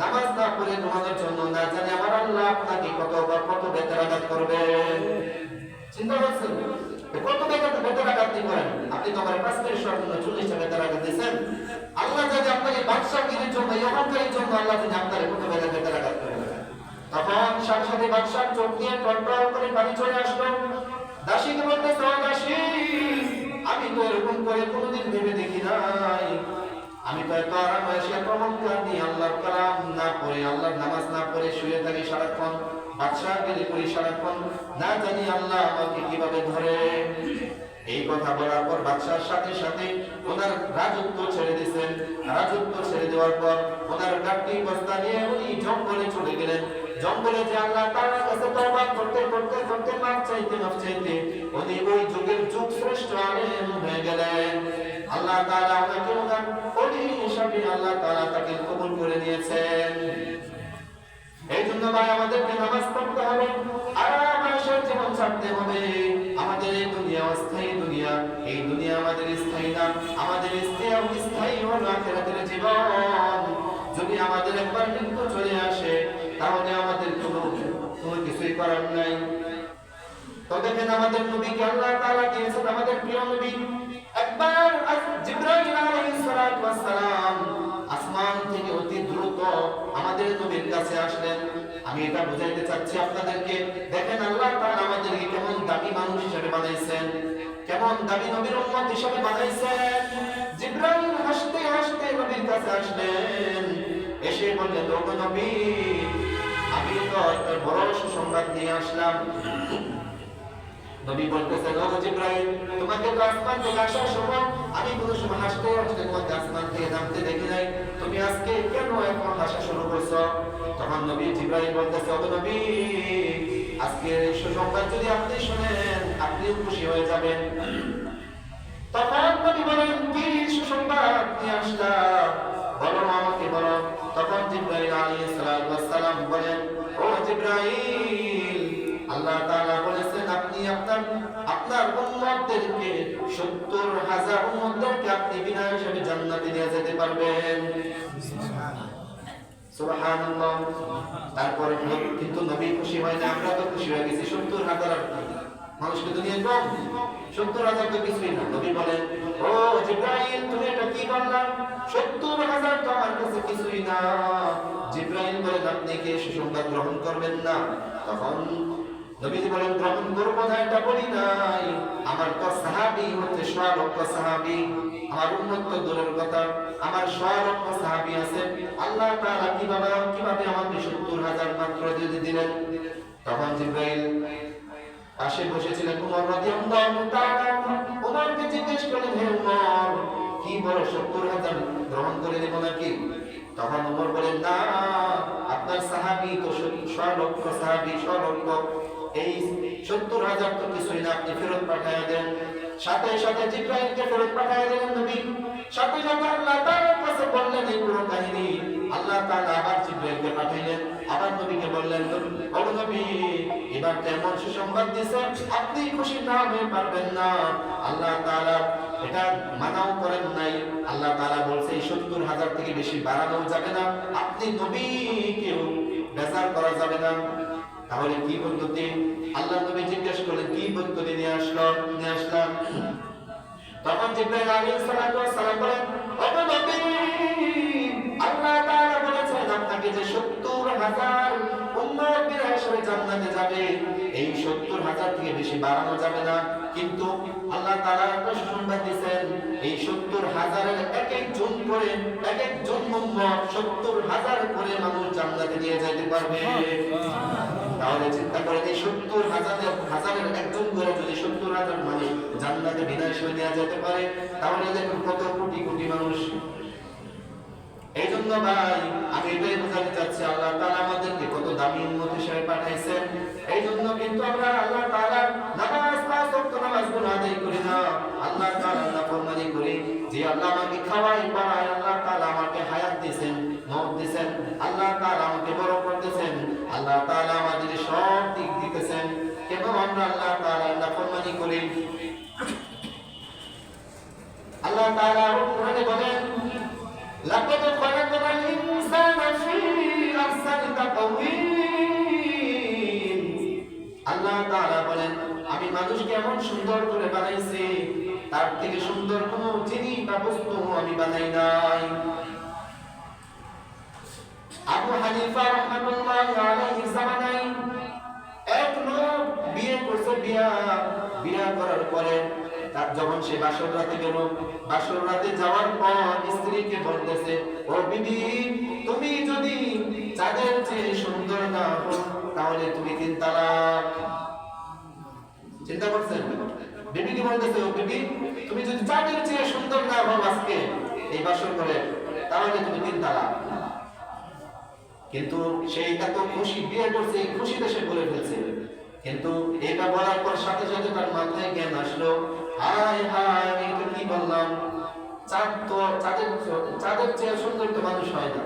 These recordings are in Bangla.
নামাজ না পড়ে ঘুমানোর জন্য না জানি আমার আল্লাহ আপনাকে কত কত বেতন আঘাত করবে। চিন্তা করছেন? কত বেতন বেতন আঘাত করেন? আপনি তো আমার সময় জন্য চল্লিশটা বেতন আঘাত দিয়েছেন। আল্লাহ যদি আপনাকে বাদশাগিরির জন্য এই জন্য আল্লাহ যদি আপনার কত বেতন বেতন আঘাত করেন তখন সাথে বাদশাহ চোখ দিয়ে কন্ট্রোল করে বাড়ি চলে আসলো। দাসীকে বলতেছে দাসী, আমি তো এরকম করে কোনোদিন ভেবে দেখি নাই। আমি তো এত আরাম এসে এত অহংকার নিয়ে আল্লাহর কালাম না পড়ে, আল্লাহর নামাজ না পড়ে, শুয়ে থাকি সারাক্ষণ, বাদশাহ গেলে করি সারাক্ষণ, না জানি আল্লাহ আমাকে কীভাবে ধরে। এই কথা বলার পর বাদশার সাথে সাথে ওনার রাজত্ব ছেড়ে দিয়েছেন। রাজত্ব ছেড়ে দেওয়ার পর ওনার গাড়ি বস্তা নিয়ে উনি জঙ্গলে চলে গেলেন। জঙ্গলে যে আল্লাহ তার কাছে তওবা করতে করতে করতে, মাপ চাইতে মাপ চাইতে উনি ওই যুগের যুগ শ্রেষ্ঠ আলেম হয়ে গেলেন। আল্লাহ তাআলা ওনাকে হিসাবে আল্লাহ তাআলা তাকে কবুল করে নিয়েছেন। এই জন্য ভাই, আমাদেরকে নামাজ পড়তে হবে, আর মানুষের জীবন ছাড়তে হবে। আমাদের এই দুনিয়া অস্থায়ী দুনিয়া, এই দুনিয়া আমাদের স্থায়ী না। আমাদের স্থায়ী স্থায়ী হলো আখেরাতের জীবন। যদি আমাদের একবার মৃত্যু চলে আসে, তাহলে আমাদের কোনো কোনো কিছুই করার নাই। তো দেখেন আমাদের নবীকে আল্লাহ তাআলা দিয়েছেন, আমাদের প্রিয় নবী। একবার জিবরাইল আলাইহিস সালাম আমাদের নবীর কাছে আসলেন। আমি এটা বুঝাইতে চাচ্ছি আপনাদেরকে, দেখেন আল্লাহ তাআলা আমাদেরকে কেমন দামি মানুষ হিসেবে বানাইছেন, কেমন দামি নবীর উম্মত হিসেবে বানাইছেন। জিবরাইল হাসতে হাসতে নবীর কাছে আসলেন, এসে বললেন ওগো নবী, আমি তো একটা বড় সুসংবাদ নিয়ে আসলাম। নবী বলতেছেন, ও জিব্রাইল, তোমাকে তো আসমান থেকে আসার সময় আমি কোনো সময় হাসতে হাসতে তোমাকে আসমান থেকে নামতে দেখি নাই। তুমি আজকে কেন এখন হাসা শুরু করছ? তখন নবী জিব্রাইল বলতেছে ও নবী, আজকে সুসংবাদ যদি আপনি শুনেন, আপনিও খুশি হয়ে যাবেন। তখন নবী বলেন, কি সুসংবাদ? নিয়ে আসলাম। বলো আমাকে, বলো। তখন জিব্রাইল আলাইহিস সালাম বলেন, ও জিব্রাইল, আল্লাহ তাআলা আপনি আপনার আপনার উম্মতদেরকে 70 হাজার আপনি বিনা হিসাবে জান্নাতে নিয়ে যেতে পারবেন। সুবহানাল্লাহ। তারপরে কিন্তু নবী খুশি হয় না, আমরা তো খুশি হয়ে গেছি। 70 হাজার মানুষকে দুনিয়া কম 70 হাজার তো কিছুই না। নবী বলেন, ও জিব্রাইল, তুমি এটা কি বললা 70 হাজার তো আমার কাছে কিছুই না। জিব্রাইল বলেন, আপনি কি সুসংবাদ গ্রহণ করবেন না? তখন নবীজি বলেন গ্রহণ করব না এটা বলি নাই। আমার সাহাবী হচ্ছে সলক্ষ সাহাবী। আমার উন্নত দূরের কথা। আমার সলক্ষ সাহাবী আছে। আল্লাহ তাআলা কীভাবে কীভাবে আমাকে 70 হাজার মাত্র যদি দিলেন? তখন জিব্রাইল পাশে বসেছিলেন উমর রাদিয়াল্লাহু তাআলা। জিজ্ঞেস করলেন, হে উমর, কি বড় 70 হাজার গ্রহণ করে নেব নাকি? তখন উমর বলেন, না, আপনার সাহাবী তো সলক্ষ সাহাবী সলক্ষ এই সত্তর হাজার তো কিছুই না, আপনি ফেরত পাঠায় দেন। সাথে সাথে জিব্রাইলকে ফেরত পাঠায় দিলেন নবী। সাথে সাথে আল্লাহ তাআলার কাছে বললেন এই পুরো কাহিনী। আল্লাহ তাআলা আবার জিব্রাইলকে পাঠাইলেন, আবার নবীকে বললেন, ও নবী, এবার কেমন সুসংবাদ দিয়েছেন আপনি খুশি না হয়ে পারবেন না। আল্লাহ তাআলা এটা মানাও করেন নাই। আল্লাহ তাআলা বলছে, এই সত্তর হাজার থেকে বেশি বাড়ানো যাবে না। আপনি নবীকেও বেজার করা যাবে না। তাহলে কি পদ্ধতি আল্লাহ নবী জিজ্ঞেস করলেন, কি পদ্ধতি নিয়ে আসলো? নিয়ে আসলাম তখন জিব্রাইল আলাইহিস সালাতু ওয়াস সালাম বলেন, ও নবী, আল্লাহ তাআলা বলেছেন আপনাকে যে 70000 উম্মত বিনা হিসাবে জান্নাতে যাবে, এই 70000 থেকে বেশি বাড়ানো যাবে না। কিন্তু আল্লাহ তাআলা একটা সুসংবাদ দিয়েছেন, এই 70000 এর এক এক জন করে, এক এক জন উম্মত 70000 করে মানুষ জান্নাতে নিয়ে যেতে পারবে তাহলে চিন্তা করে এই সত্তর হাজারের হাজারের একজন করে যদি সত্তর হাজার মানুষ জান্নাতে বিনা হিসেবে নেওয়া যেতে পারে, তাহলে দেখুন কত কোটি কোটি মানুষ? এই জন্য ভাই, আমি এটাই বোঝাতে চাচ্ছি, আল্লাহ তাআলা আমাদেরকে কত দামি উম্মত হিসেবে পাঠাইছেন। এই জন্য কিন্তু আমরা আল্লাহ তাআলা নামাজ পাঁচ ওয়াক্ত নামাজগুলো আদায় করি না। আল্লাহ তাআলা নাফরমানি করি, যে আল্লাহ আমাকে খাওয়াই পড়ায়, আল্লাহ তাআলা আমাকে হায়াত দিয়েছেন মত দিয়েছেন, আল্লাহ তাআলা আমাকে বড় করতেছেন আল্লাহ তাআলা আমরা আল্লাহ তাআলা নাফরমানি করি আল্লাহ তাআলা কোরআনে বলেন, লাকাদ ইনসানা আহসানি তাকওয়িম আল্লাহ তাআলা বলেন, আমি মানুষকে এমন সুন্দর করে বানাইছি, তার থেকে সুন্দর কোনো জিনিস বা বস্তু আমি বানাই নাই। আবু হানিফা রাহমাতুল্লাহি বিয়া করার পরে তার যখন সে বাসর রাতে গেল, বাসর রাতে যাওয়ার পর স্ত্রীকে বলতেছে, ও বিবি, তুমি যদি চাঁদের চেয়ে সুন্দর না হো তাহলে তুমি তিন তালাক চিন্তা করছেন? বলতেছে, ও বিবি, তুমি যদি চাঁদের চেয়ে সুন্দর না হও আজকে এই বাসর করে, তাহলে তুমি তিন তালাক কিন্তু সে তো খুশি, বিয়ে করছে, খুশিতে সে বলে ফেলছে। কিন্তু এটা বলার পর সাথে সাথে তার মাথায় জ্ঞান আসলো। হায় হায় তো কি বললাম? চাঁদ তো চাঁদের চাঁদের চেয়ে সুন্দর তো মানুষ হয় না।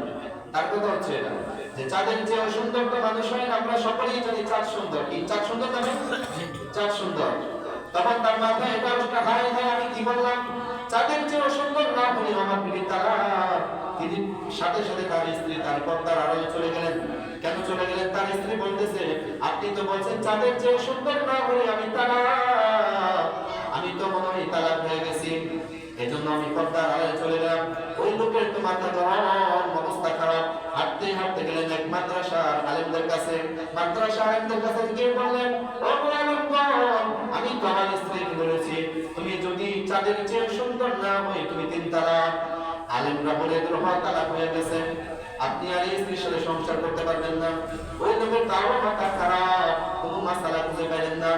তার কথা হচ্ছে এটা, যে চাঁদের চেয়ে সুন্দর তো মানুষ হয় না, আমরা সকলেই জানি চাঁদ সুন্দর। কি চাঁদ সুন্দর না চাঁদ সুন্দর। তখন তার মাথায় এটা হায় হায়, আমি কি বললাম? চাঁদের চেয়ে সুন্দর না বলি আমার তারা তিনি সাথে সাথে তার স্ত্রী, তার পর্দার আড়ালে চলে গেলেন। কেন চলে গেলেন? তার স্ত্রী বলতেছে, আপনি তো বলছেন চাঁদের চেয়ে সুন্দর না হলে আমি তারা আমি তো মনে হয় তালাক হয়ে গেছি। আমি চলে গেলাম। ওই লোকের তো মাথা অবস্থা খারাপ। হাঁটতে হাঁটতে গেলেন এক আলেমদের কাছে। মাদ্রাসা আলেমদের কাছে গিয়ে বললেন আমি তো আমার স্ত্রীকে বলেছি, তুমি যদি চাঁদের চেয়ে সুন্দর না হয় তুমি তিন তালাক আলেমরা বলে তোর হয় তালাক হয়ে গেছে। আপনি আর এই স্ত্রীর সাথে সংসার করতে পারবেন না। ওই লোকের তারও মাথা খারাপ। কোনো মাসালা খুঁজে পাইলেন না।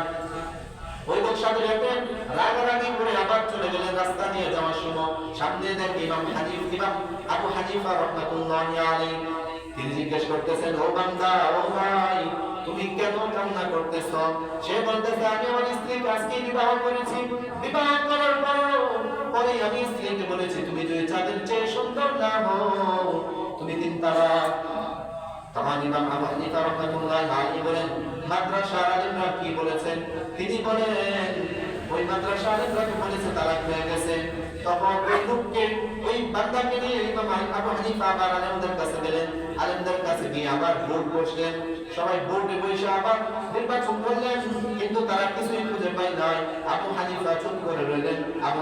ওই লোক সাথে গেলেন রাগারাগি করে আবার চলে গেলেন রাস্তা নিয়ে যাওয়ার সময়। সামনে দেখে ইমাম হানিফ, ইমাম আবু হানিফা রহমাতুল্লাহ আলাইহি তিনি জিজ্ঞেস করতেছেন, ও বান্দা, ও ভাই, তুমি কেন কান্না করতেছ? সে বলতেছে, আমি আমার স্ত্রীকে আজকে বিবাহ করেছি। বিবাহ করার পর পরে আমি স্ত্রীকে বলেছি, তুমি যদি চাঁদের চেয়ে সুন্দর না হও, তুমি তিন তালাক। তখন ইমাম আবু হানিফা রাহমাতুল্লাহি আলাইহি বলেন মাদ্রাসা আলেমরা কি বলেছেন? তিনি বলেন, ওই মাদ্রাসা আলেমরা তো বলেছে তালাক হয়ে গেছে। তখন ওই লোককে ওই বান্দাকে নিয়ে কাছে গেলেন। আবার ভোট বসলেন। সবাই ভোটে বসে আবার নির্বাচন করলেন, কিন্তু তারা কিছুই খুঁজে পাই নাই। আবু হানিফা চুপ করে রইলেন। আবু